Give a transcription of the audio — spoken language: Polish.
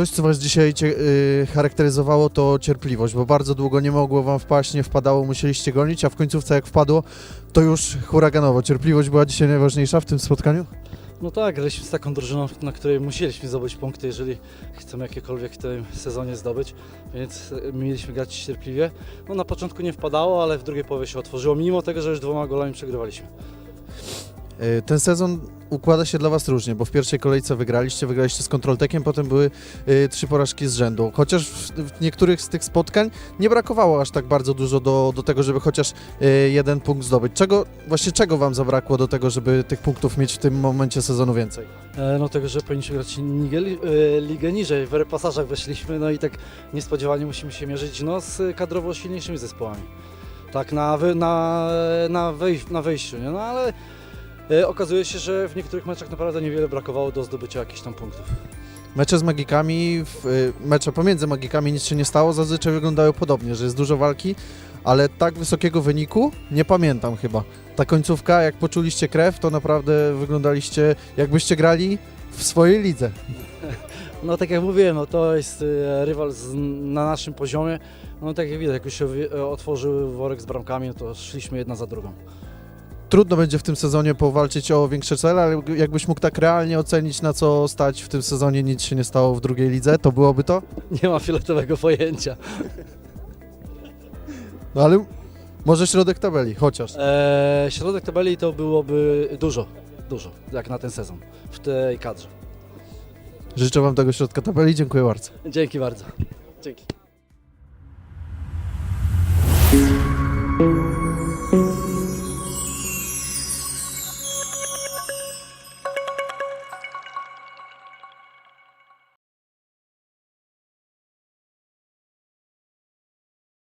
Coś, co was dzisiaj y, charakteryzowało, to cierpliwość, bo bardzo długo nie mogło wam wpaść, nie wpadało, musieliście gonić, a w końcówce jak wpadło, to już huraganowo. Cierpliwość była dzisiaj najważniejsza w tym spotkaniu? No tak, graliśmy z taką drużyną, na której musieliśmy zdobyć punkty, jeżeli chcemy jakiekolwiek w tym sezonie zdobyć, więc e, mieliśmy grać cierpliwie. No na początku nie wpadało, ale w drugiej połowie się otworzyło, mimo tego, że już dwoma golami przegrywaliśmy. Y, Ten sezon układa się dla Was różnie, bo w pierwszej kolejce wygraliście, wygraliście z Kontroltekiem, potem były y, trzy porażki z rzędu. Chociaż w, niektórych z tych spotkań nie brakowało aż tak bardzo dużo do, do tego, żeby chociaż y, jeden punkt zdobyć. Czego, właśnie czego Wam zabrakło do tego, żeby tych punktów mieć w tym momencie sezonu więcej? E, No tego, że powinniśmy grać ligę, ligę niżej, w repasażach weszliśmy, no i tak niespodziewanie musimy się mierzyć no, z kadrowo silniejszymi zespołami. Tak na, wy, na, na, wej, na wejściu, nie? no ale okazuje się, że w niektórych meczach naprawdę niewiele brakowało do zdobycia jakichś tam punktów. Mecze z magikami, y, mecze pomiędzy magikami nic się nie stało, zazwyczaj wyglądają podobnie, że jest dużo walki, ale tak wysokiego wyniku nie pamiętam chyba. Ta końcówka, jak poczuliście krew, to naprawdę wyglądaliście jakbyście grali w swojej lidze. No tak jak mówiłem, no, to jest e, rywal z, na naszym poziomie. No tak jak widać, jak już się e, otworzył worek z bramkami, no, to szliśmy jedna za drugą. Trudno będzie w tym sezonie powalczyć o większe cele, ale jakbyś mógł tak realnie ocenić, na co stać w tym sezonie, nic się nie stało w drugiej lidze, to byłoby to? Nie ma fioletowego pojęcia. No ale może środek tabeli, chociaż. E, środek tabeli to byłoby dużo, dużo, jak na ten sezon w tej kadrze. Życzę Wam tego środka tabeli, dziękuję bardzo. Dzięki bardzo. Dzięki.